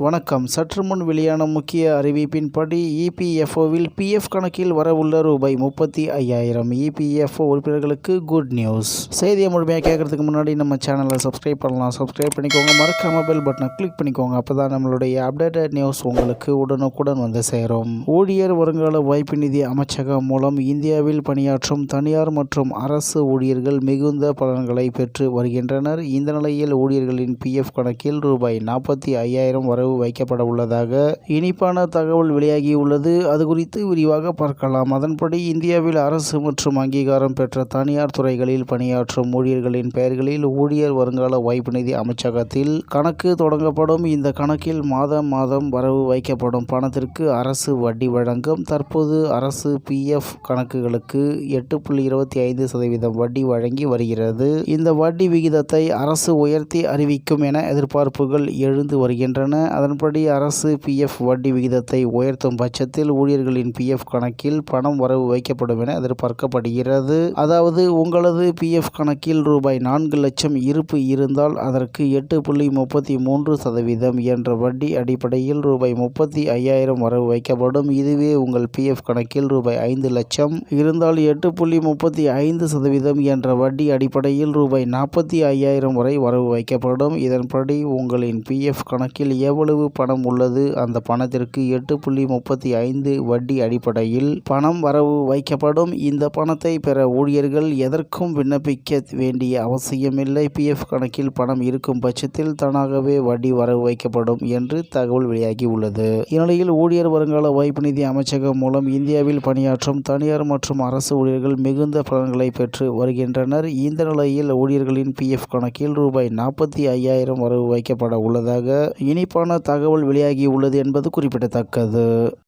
வணக்கம். சற்று முன் வெளியான முக்கிய அறிவிப்பின்படி இபிஎஃப்ஓவில் பிஎஃப் கணக்கில் வரவுள்ள ரூபாய் முப்பத்தி ஐயாயிரம். இபிஎஃப்ஓ உறுப்பினர்களுக்கு குட் நியூஸ் செய்தியை முழுமையாக கேட்கறதுக்கு முன்னாடி நம்ம சேனலை சப்ஸ்கிரைப் பண்ணலாம். சப்ஸ்கிரைப் பண்ணிக்கோங்க. மறக்காம பெல் பட்டனை கிளிக் பண்ணிக்கோங்க. அப்போ தான் நம்மளுடைய அப்டேட்டட் நியூஸ் உங்களுக்கு உடனுக்குடன் வந்து சேரும். ஊழியர் வருங்கால வாய்ப்பு நிதி அமைச்சகம் மூலம் இந்தியாவில் பணியாற்றும் தனியார் மற்றும் அரசு ஊழியர்கள் மிகுந்த பலன்களை பெற்று வருகின்றனர். இந்த நிலையில் ஊழியர்களின் பிஎஃப் கணக்கில் ரூபாய் நாற்பத்தி ஐயாயிரம் வரவு வைக்கப்பட உள்ளதாக இனிப்பான தகவல் வெளியாகியுள்ளது அது குறித்து விரிவாக பார்க்கலாம். அதன்படி இந்தியாவில் அரசு மற்றும் அங்கீகாரம் பெற்ற தனியார் துறைகளில் பணியாற்றும் ஊழியர்களின் பெயர்களில் ஊழியர் வருங்கால வாய்ப்பு நிதி அமைச்சகத்தில் கணக்கு தொடங்கப்படும். இந்த கணக்கில் மாதம் மாதம் வரவு வைக்கப்படும் பணத்திற்கு அரசு வட்டி வழங்கும். தற்போது அரசு பிஎஃப் கணக்குகளுக்கு எட்டு புள்ளி இருபத்தி ஐந்து சதவீதம் வட்டி வழங்கி வருகிறது. இந்த வட்டி விகிதத்தை அரசு உயர்த்தி அறிவிக்கும் என எதிர்பார்ப்புகள் எழுந்து வருகின்றன. அதன்படி அரசு பிஎஃப் வட்டி விகிதத்தை உயர்த்தும் பட்சத்தில் ஊழியர்களின் பிஎஃப் கணக்கில் பணம் வரவு வைக்கப்படும் என எதிர்பார்க்கப்படுகிறது. அதாவது உங்களது பிஎஃப் கணக்கில் ரூபாய் நான்கு லட்சம் இருப்பு இருந்தால் அதற்கு எட்டு புள்ளி முப்பத்தி மூன்று சதவீதம் என்ற வட்டி அடிப்படையில் ரூபாய் முப்பத்தி ஐயாயிரம் வரவு வைக்கப்படும். இதுவே உங்கள் பிஎஃப் கணக்கில் ரூபாய் ஐந்து லட்சம் இருந்தால் எட்டு புள்ளி முப்பத்தி ஐந்து சதவீதம் என்ற வட்டி அடிப்படையில் ரூபாய் நாற்பத்தி ஐயாயிரம் வரை வரவு வைக்கப்படும். இதன்படி உங்களின் பிஎஃப் கணக்கில் எவ்வளவு பணம் உள்ளது? அந்த பணத்திற்கு எட்டு புள்ளி முப்பத்தி ஐந்து வட்டி அடிப்படையில் பணம் வரவு வைக்கப்படும். இந்த பணத்தை பெற ஊழியர்கள் எதற்கும் விண்ணப்பிக்க வேண்டிய அவசியமில்லை. பிஎஃப் கணக்கில் பணம் இருக்கும் பட்சத்தில் தானாகவே வட்டி வரவு வைக்கப்படும் என்று தகவல் வெளியாகி உள்ளது இந்நிலையில் ஊழியர் வருங்கால வாய்ப்பு நிதி அமைச்சகம் மூலம் இந்தியாவில் பணியாற்றும் தனியார் மற்றும் அரசு ஊழியர்கள் மிகுந்த பலன்களை பெற்று வருகின்றனர். இந்த நிலையில் ஊழியர்களின் பிஎஃப் கணக்கில் ரூபாய் நாற்பத்தி ஐயாயிரம் வரவு வைக்கப்பட உள்ளதாக இனிப்பான தகவல் வெளியாகி உள்ளது என்பது குறிப்பிடத்தக்கது.